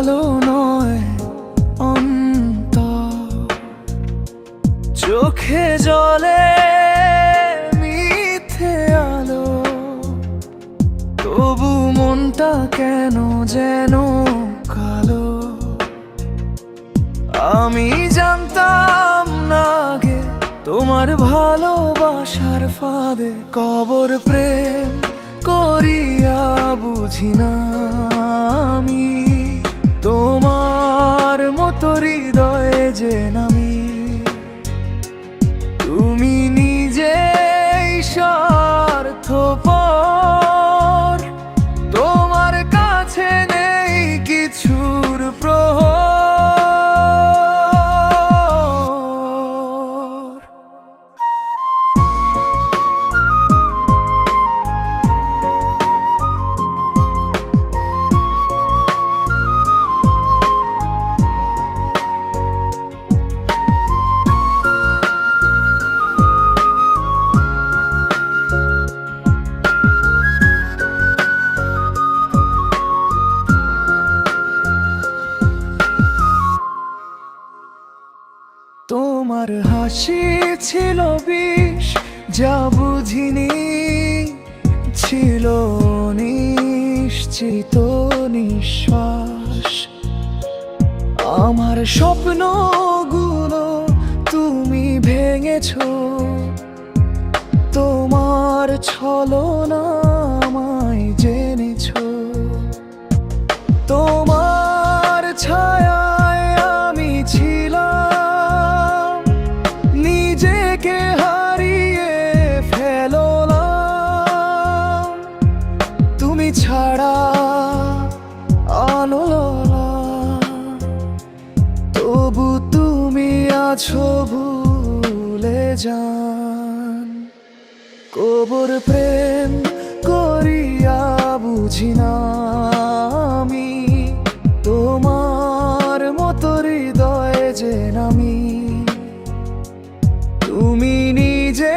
ভালো নয় অন্ত চোখে জলে মিথ্যে আলো। তবু মনটা কেন যেন কালো? আমি জানতাম না গে তোমার ভালোবাসার ফাঁদে কবর প্রেম করিয়া বুঝি না। তোমার হাসি ছিল বিষ, যা বুঝিনি, ছিল নিশ্চিত নিঃশ্বাস। আমার স্বপ্নগুলো তুমি ভেঙেছো, তোমার ছলনা তুমি ছাড়া আলোলা তবু তুমি আছো ভুলে যান। কবর প্রেম করিয়া বুঝি না আমি। তোমার মতো হৃদয়ে যে নামি। তুমি নিজে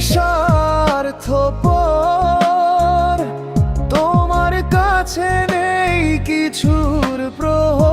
স্বার্থপর। প্রহ